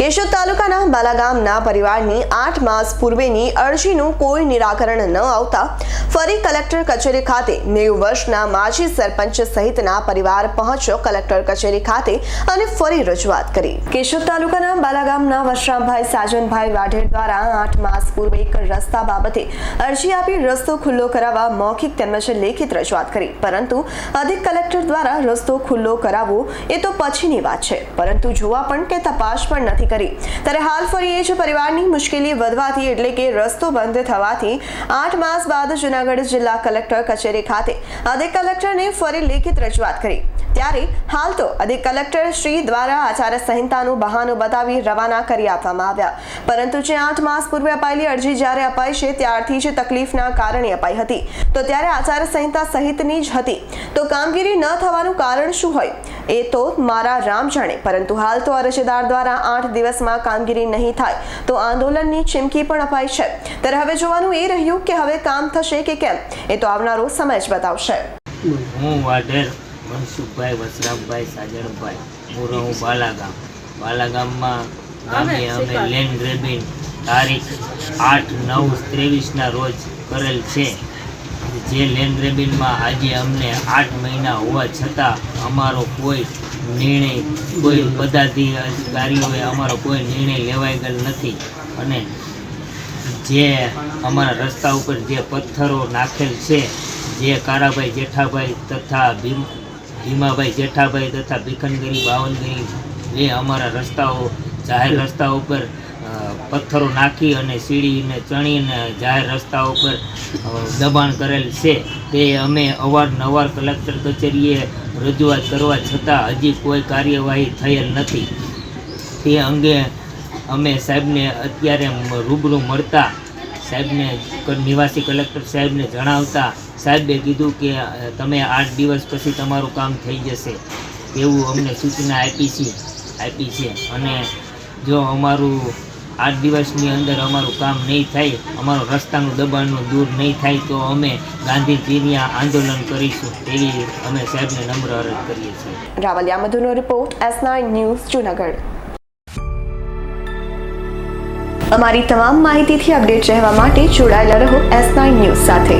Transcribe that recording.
કેશોદ તાલુકાના બાલાગામના પરિવારની આઠ માસ પૂર્વેની અરજીનું કોઈ નિરાકરણ ન આવતા ફરી કલેક્ટર કચેરી ખાતે નેવું વર્ષના માજી સરપંચ સહિતના પરિવાર પહોંચ્યો કલેક્ટર કચેરી ખાતે અને ફરી રજૂઆત કરી. કેશોદ તાલુકાના બાલાગામના વશરામભાઈ સાજનભાઈ વાઢેર દ્વારા આઠ માસ પૂર્વે એક રસ્તા બાબતે અરજી આપી રસ્તો ખુલ્લો કરાવવા મૌખિક તેમજ લેખિત રજૂઆત કરી. પરંતુ અધિક કલેક્ટર દ્વારા રસ્તો ખુલ્લો કરાવવો એ તો પછીની વાત છે. પરંતુ જોવા પણ કે તપાસ પણ નથી કરી. ત્યારે હાલ ફરી એ જ પરિવારની મુશ્કેલી વધવાથી એટલે કે રસ્તો બંધ થવાથી આઠ માસ બાદ જૂનાગઢ જિલ્લા કલેક્ટર કચેરી ખાતે અધિક કલેક્ટરને ફરી લેખિત રજૂઆત કરી. ત્યારે હાલ તો અધિક કલેક્ટર શ્રી દ્વારા આચાર્ય સંહિતાનું બહાનું બતાવી રવાના કરી આપવામાં આવ્યા. પરંતુ જે આઠ માસ પૂર્વે અપાયેલી અરજી જ્યારે અપાઈ છે, ત્યારથી જ તકલીફના કારણે અપાઈ હતી. તો ત્યારે આચાર્ય સંહિતા સહિતની જ હતી. તો કામગીરી ન થવાનું કારણ શું હોય? એ તો મારા રામ જાણે પરંતુ હાલ તો અરજદાર દ્વારા આઠ દિવસમાં કામગીરી નહીં થાય તો આંદોલનની ચીમકી પણ અપાઈ છે. ત્યારે હવે જોવાનું એ રહ્યું કે હવે કામ થશે કે કેમ એ તો આવનારો સમય જ બતાવશે. હું વાઢેર મનસુખભાઈ વસરામભાઈ સાજણભાઈ હું રહું બાલાગામ. બાલાગામમાં ગામે અમે લેન્ડ ગ્રેબિંગ તારીખ આઠ નવ ત્રેવીસના રોજ કરેલ છે. જે લેન્ડ ગ્રેબિંગમાં આજે અમને આઠ મહિના હોવા છતાં અમારો કોઈ નિર્ણય, કોઈ પદાધિકારીઓએ અમારો કોઈ નિર્ણય લેવાઈ ગયેલ નથી. અને જે અમારા રસ્તા ઉપર જે પથ્થરો નાખેલ છે, જે કારાભાઈ જેઠાભાઈ તથા ભીમ, ભીમાભાઈ જેઠાભાઈ તથા ભીખનગરી બાવનગરી એ અમારા રસ્તાઓ, જાહેર રસ્તા ઉપર પથ્થરો નાખી અને સીડીને ચણીને જાહેર રસ્તા ઉપર દબાણ કરેલ છે. તે અમે અવારનવાર કલેક્ટર કચેરીએ રજૂઆત કરવા છતાં હજી કોઈ કાર્યવાહી થયેલ નથી. તે અંગે અમે સાહેબને અત્યારે રૂબરૂ મળતા સાહેબને, નિવાસી કલેક્ટર સાહેબને જણાવતા સાહેબે કીધું કે, તમે આઠ દિવસ પછી તમારું કામ થઈ જશે. એવું અમને સૂચના આપી છે આપી છે. અને જો અમારું આઠ દિવસની અંદર અમારું કામ નહીં થાય, અમારું રસ્તાનું દબાણનું દૂર નહીં થાય, તો અમે ગાંધીજીની આંદોલન કરીશું તેવી અમે સાહેબને નમ્ર અરજ કરીએ છીએ. Ravaliya મધુનો report, S nine news, Junagadh. અમારી તમામ માહિતીથી અપડેટ રહેવા માટે જોડાયેલા રહો એસ નાઇન ન્યૂઝ સાથે.